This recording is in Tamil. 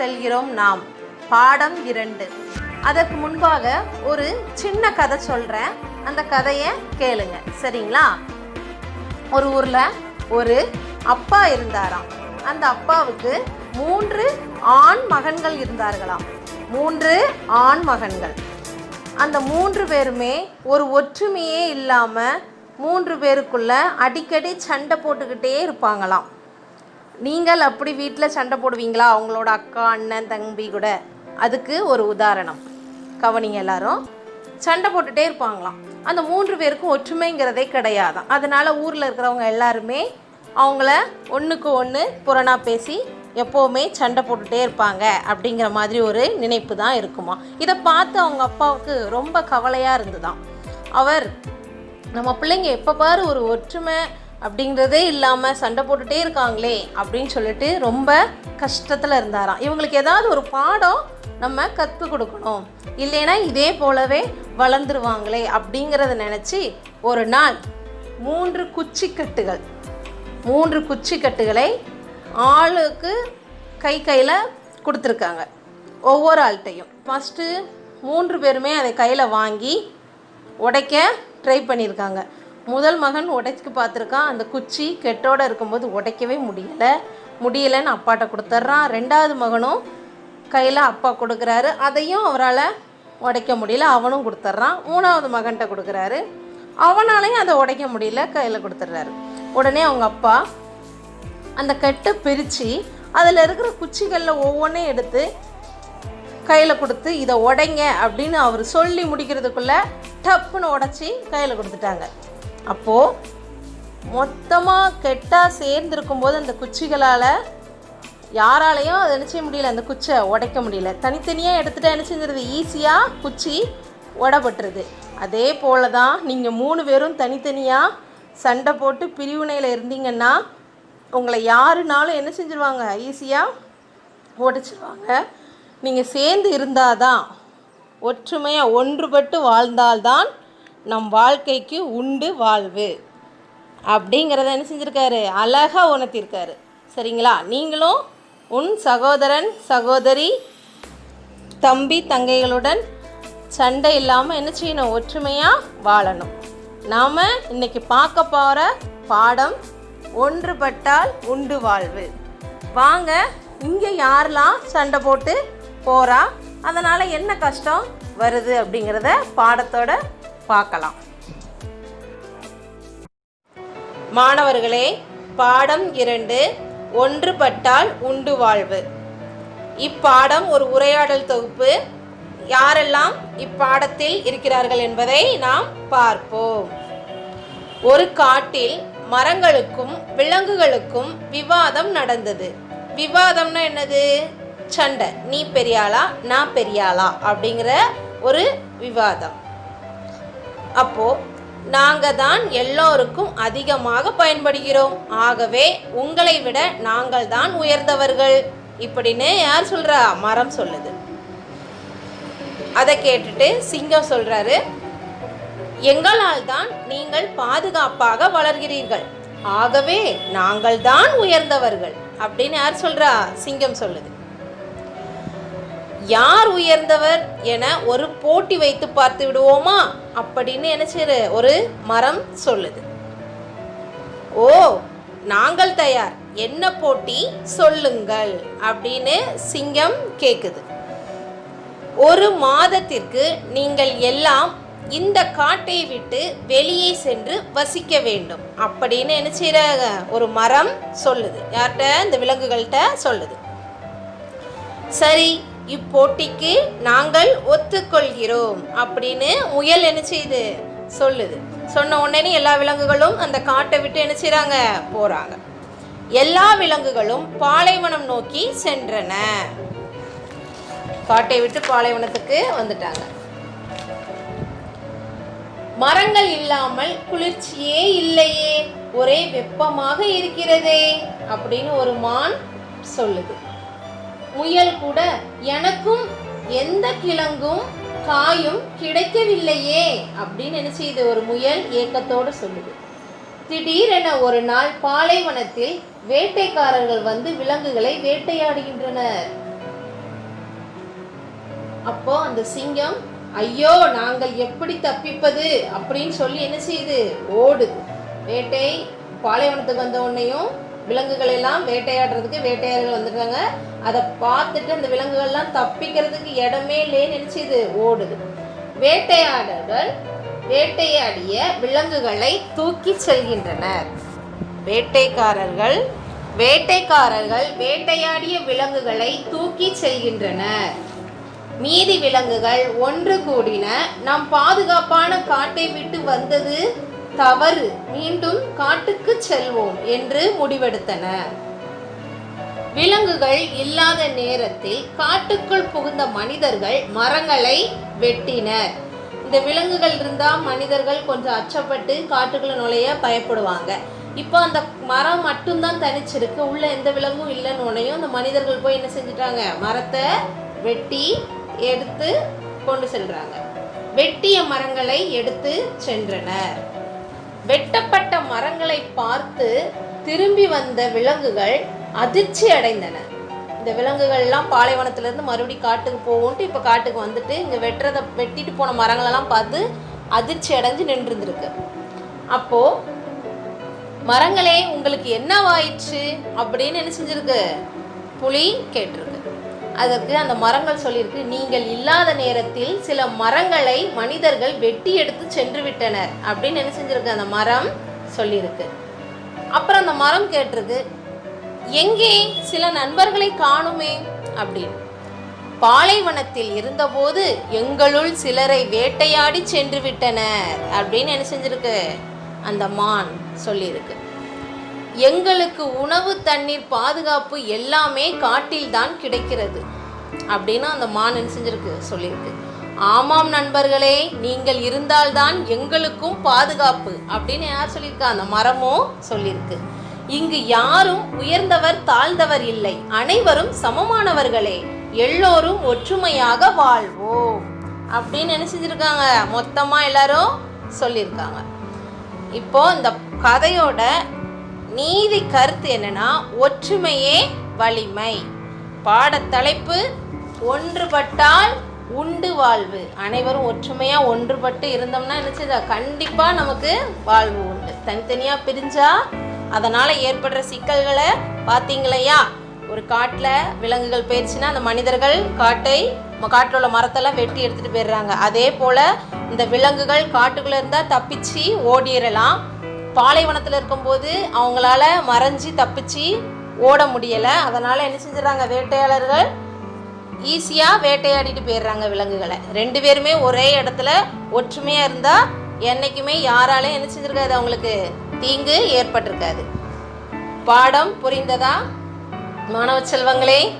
செல்கிறோம் நாம். பாடம் இரண்டு. அதற்கு முன்பாக ஒரு சின்ன கதை சொல்கிறேன் அந்த கதையை கேளுங்க. சரிங்களா? ஒரு ஊரில் ஒரு அப்பா இருந்தாராம். அந்த அப்பாவுக்கு மூன்று ஆண் மகன்கள் இருந்தார்களாம். மூன்று ஆண் மகன்கள். அந்த மூன்று பேருமே ஒரு ஒற்றுமையே இல்லாமல் மூன்று பேருக்குள்ள அடிக்கடி சண்டை போட்டுக்கிட்டே இருப்பாங்களாம். நீங்கள் அப்படி வீட்டில் சண்டை போடுவீங்களா? அவங்களோட அக்கா அண்ணன் தம்பி கூட. அதுக்கு ஒரு உதாரணம். கவனிங்க எல்லாரும். சண்டை போட்டுட்டே இருப்பாங்களாம். அந்த மூன்று பேருக்கும் ஒற்றுமைங்கிறதே கிடையாது அதனால் ஊரில் இருக்கிறவங்க எல்லாருமே அவங்கள ஒன்றுக்கு ஒன்று புறணா பேசி எப்போவுமே சண்டை போட்டுட்டே இருப்பாங்க அப்படிங்கிற மாதிரி ஒரு நினைப்பு தான் இருக்குமா? இதை பார்த்து அவங்க அப்பாவுக்கு ரொம்ப கவலையாக இருந்துதான் அவர் நம்ம பிள்ளைங்க எப்போ பாரு ஒரு ஒற்றுமை அப்படிங்கிறதே இல்லாமல் சண்டை போட்டுகிட்டே இருக்காங்களே அப்படின்னு சொல்லிட்டு ரொம்ப கஷ்டத்தில் இருந்தாராம். இவங்களுக்கு ஏதாவது ஒரு பாடம் நம்ம கற்றுக் கொடுக்கணும். இல்லைன்னா இதே போலவே வளர்ந்துருவாங்களே அப்படிங்கிறத நினச்சி ஒரு நாள் மூன்று குச்சிக்கட்டுகள் மூன்று குச்சிக்கட்டுகளை ஆளுக்கு கை கையில் கொடுத்துருக்காங்க. ஒவ்வொரு ஆள்கிட்டையும். ஃபஸ்ட்டு மூன்று பேருமே அதை கையில் வாங்கி உடைக்க ட்ரை பண்ணியிருக்காங்க. முதல் மகன் உடைச்சிக்கு பார்த்துருக்கான். அந்த குச்சி கெட்டோட இருக்கும்போது உடைக்கவே முடியலை. முடியலைன்னு அப்பாட்ட கொடுத்துட்றான் ரெண்டாவது மகனும் கையில் அப்பா கொடுக்குறாரு. அதையும் அவரால் உடைக்க முடியல. அவனும் கொடுத்துட்றான் மூணாவது மகன்கிட்ட கொடுக்குறாரு. அவனாலையும் அதை உடைக்க முடியல. கையில் கொடுத்துட்றாரு உடனே அவங்க அப்பா அந்த கட்டை பிரித்து அதில் இருக்கிற குச்சிகளில் ஒவ்வொன்றையும் எடுத்து கையில் கொடுத்து இதை உடைங்க அப்படின்னு அவர் சொல்லி முடிக்கிறதுக்குள்ளே டப்புன்னு உடச்சி கையில் கொடுத்துட்டாங்க. அப்போது மொத்தமாக கெட்டாக சேர்ந்துருக்கும்போது அந்த குச்சிகளால் யாராலையும் அதை என்ன செய்ய முடியல அந்த குச்சை உடைக்க முடியல. தனித்தனியாக எடுத்துகிட்டு என்ன செஞ்சிருது? ஈஸியாக குச்சி உடப்பட்டுருது அதே போல் தான் நீங்கள் மூணு பேரும் தனித்தனியாக சண்டை போட்டு பிரிவினையில் இருந்தீங்கன்னா உங்களை யாருனாலும் என்ன செஞ்சிருவாங்க? ஈஸியாக ஓடிச்சிருவாங்க நீங்கள் சேர்ந்து இருந்தால் தான் ஒற்றுமையாக ஒன்றுபட்டு வாழ்ந்தால்தான் நம் வாழ்க்கைக்கு உண்டு வாழ்வு. அப்படிங்கிறத என்ன செஞ்சுருக்காரு? அழகாக உணர்த்தியிருக்காரு சரிங்களா? நீங்களும் உன் சகோதரன் சகோதரி தம்பி தங்கைகளுடன் சண்டை இல்லாமல் என்ன செய்யணும்? ஒற்றுமையாக வாழணும். நாம் இன்னைக்கு பார்க்க போகிற பாடம் ஒன்றுபட்டால் உண்டு வாழ்வு. வாங்க இங்கே யாரெல்லாம் சண்டை போட்டு போகிறா அதனால் என்ன கஷ்டம் வருது அப்படிங்கிறத பாடத்தோட பார்க்கலாம். மாணவர்களே பாடம் இரண்டு ஒன்றுபட்டால் உண்டு வாழ்வு. இப்பாடம் ஒரு உரையாடல் தொகுப்பு. யாரெல்லாம் இப்பாடத்தில் இருக்கிறார்கள் என்பதை நாம் பார்ப்போம். ஒரு காட்டில் மரங்களுக்கும் விலங்குகளுக்கும் விவாதம் நடந்தது. விவாதம்னா என்னது? சண்டை. நீ பெரியாளா நான் பெரியாளா அப்படிங்கிற ஒரு விவாதம். அப்போது நாங்கள் தான் எல்லோருக்கும் அதிகமாக பயன்படுகிறோம். ஆகவே உங்களை விட நாங்கள் தான் உயர்ந்தவர்கள். இப்படின்னு யார் சொல்கிறா மரம் சொல்லுது. அதை கேட்டுட்டு சிங்கம் சொல்கிறாரு எங்களால் தான் நீங்கள் பாதுகாப்பாக வளர்கிறீர்கள். ஆகவே நாங்கள் தான் உயர்ந்தவர்கள். அப்படின்னு யார் சொல்கிறா சிங்கம் சொல்லுது. யார் உயர்ந்தவர் என ஒரு போட்டி வைத்து பார்த்து விடுவோமா? அப்படின்னு என்ன ஒரு மரம் சொல்லுது. ஓ நாங்கள் தயார். என்ன போட்டி? சொல்லுங்கள் அப்படின்னு சிங்கம் கேக்குது. ஒரு மாதத்திற்கு நீங்கள் எல்லாம் இந்த காட்டை விட்டு வெளியே சென்று வசிக்க வேண்டும் அப்படின்னு என்ன ஒரு மரம் சொல்லுது. யார்கிட்ட? இந்த விலங்குகள்கிட்ட சொல்லுது. சரி இப்போட்டிக்கு நாங்கள் ஒத்துக்கொள்கிறோம் அப்படின்னு முயல் என்ன செய்யுது சொல்லுது. சொன்ன உடனே எல்லா விலங்குகளும் அந்த காட்டை விட்டு என்ன செய்கிறாங்க போறாங்க. எல்லா விலங்குகளும் பாலைவனம் நோக்கி சென்றன. காட்டை விட்டு பாலைவனத்துக்கு வந்துட்டாங்க. மரங்கள் இல்லாமல் குளிர்ச்சியே இல்லையே. ஒரே வெப்பமாக இருக்கிறதே அப்படின்னு ஒரு மான் சொல்லுது. முயல் கூட எனக்கும் எந்த கிழங்கும் காயும் கிடைக்கவில்லையே அப்படின்னு என்ன இது ஒரு முயல் ஏக்கத்தோடு சொல்லுது. திடீரென ஒரு நாள் பாலைவனத்தில் வேட்டைக்காரர்கள் வந்து விலங்குகளை வேட்டையாடுகின்றனர். அப்போ அந்த சிங்கம் ஐயோ நாங்கள் எப்படி தப்பிப்பது? அப்படின்னு சொல்லி என்ன செய்யுது? ஓடுது. வேட்டை பாலைவனத்துக்கு வந்த உடனேயும் விலங்குகள் எல்லாம் வேட்டையாடுறதுக்கு வேட்டையாளர்கள் வந்துட்டாங்க அதை பார்த்துட்டு அந்த விலங்குகள்லாம் தப்பிக்கிறதுக்கு இடமே இல்லையே இது ஓடுது. வேட்டையாடர்கள் வேட்டையாடிய விலங்குகளை தூக்கி செல்கின்றனர். வேட்டைக்காரர்கள் வேட்டைக்காரர்கள் வேட்டையாடிய விலங்குகளை தூக்கி செல்கின்றனர். மீதி விலங்குகள் ஒன்று கூடின நாம் பாதுகாப்பான காட்டை விட்டு வந்தது தவறு மீண்டும் காட்டுக்கு செல்வோம் என்று முடிவெடுத்தன. விலங்குகள் இல்லாத நேரத்தில் காட்டுக்குள் புகுந்த மனிதர்கள் மரங்களை வெட்டினர். இந்த விலங்குகள் இருந்தால் மனிதர்கள் கொஞ்சம் அச்சப்பட்டு காட்டுக்குள்ள நுழைய பயப்படுவாங்க. இப்போ அந்த மரம் மட்டும்தான் தனிச்சிருக்கு. உள்ள எந்த விலங்கும் இல்லைன்னு உனையும் அந்த மனிதர்கள் போய் என்ன செஞ்சிட்டாங்க? மரத்தை வெட்டி எடுத்து கொண்டு செல்றாங்க. வெட்டிய மரங்களை எடுத்து சென்றனர். வெட்டப்பட்ட மரங்களை பார்த்து திரும்பி வந்த விலங்குகள் அதிர்ச்சி அடைந்தன. இந்த விலங்குகள்லாம் பாலைவனத்திலேருந்து மறுபடியும் காட்டுக்கு போகும்ட்டு இப்போ காட்டுக்கு வந்துட்டு இங்கே வெட்டுறதை வெட்டிட்டு போன மரங்களெல்லாம் பார்த்து அதிர்ச்சி அடைஞ்சு நின்றுருந்துருக்கு. அப்போது மரங்களே உங்களுக்கு என்னவாயிற்று அப்படின்னு என்ன செஞ்சிருக்கு? புலி கேட்டிருக்கு. அதற்கு அந்த மரங்கள் சொல்லியிருக்கு? நீங்கள் இல்லாத நேரத்தில் சில மரங்களை மனிதர்கள் வெட்டி எடுத்து சென்று விட்டனர். அப்படின்னு என்ன செஞ்சிருக்கு? அந்த மரம் சொல்லியிருக்கு. அப்புறம் அந்த மரம் கேட்டிருக்கு எங்கே சில நண்பர்களை காணுமே? அப்படின்னு. பாலைவனத்தில் இருந்தபோது எங்களுள் சிலரை வேட்டையாடி சென்று விட்டனர். அப்படின்னு என்ன செஞ்சிருக்கு? அந்த மான் சொல்லியிருக்கு. எங்களுக்கு உணவு தண்ணீர் பாதுகாப்பு எல்லாமே காட்டில் தான் கிடைக்கிறது. அப்படின்னு அந்த மான் செஞ்சிருக்கு? சொல்லியிருக்கு. ஆமாம் நண்பர்களே நீங்கள் இருந்தால்தான் எங்களுக்கும் பாதுகாப்பு அப்படின்னு யார் சொல்லியிருக்கா? அந்த மரமும் சொல்லியிருக்கு. இங்கு யாரும் உயர்ந்தவர் தாழ்ந்தவர் இல்லை. அனைவரும் சமமானவர்களே. எல்லோரும் ஒற்றுமையாக வாழ்வோம். அப்படின்னு என்ன செஞ்சிருக்காங்க? மொத்தமா எல்லாரும் சொல்லியிருக்காங்க. இப்போ இந்த கதையோட நீதி கருத்து என்னன்னா ஒற்றுமையே வலிமை. பாடத்தலைப்பு ஒன்றுபட்டால் உண்டு வாழ்வு. அனைவரும் ஒற்றுமையாக ஒன்றுபட்டு இருந்தோம்னா நினச்சிதா கண்டிப்பாக நமக்கு வாழ்வு உண்டு. தனித்தனியாக பிரிஞ்சா அதனால் ஏற்படுற சிக்கல்களை பார்த்தீங்களையா ஒரு காட்டில் விலங்குகள் போயிடுச்சுன்னா அந்த மனிதர்கள் காட்டை காட்டில் உள்ள மரத்தெல்லாம் வெட்டி எடுத்துகிட்டு போயிடுறாங்க. அதே போல் இந்த விலங்குகள் காட்டுக்குள்ளே இருந்தால் தப்பிச்சு ஓடிடலாம். பாலைவனத்தில் இருக்கும்போது அவங்களால மறைஞ்சு தப்பிச்சு ஓட முடியலை. அதனால் என்ன செஞ்சிடறாங்க வேட்டையாளர்கள்? ஈஸியாக வேட்டையாடிட்டு போயிடுறாங்க விலங்குகளை. ரெண்டு பேருமே ஒரே இடத்துல ஒற்றுமையாக இருந்தால் என்றைக்குமே யாராலையும் என்ன செஞ்சுருக்காது அவங்களுக்கு. தீங்கு ஏற்பட்டிருக்காது. பாடம் புரிந்ததா? மாணவ செல்வங்களே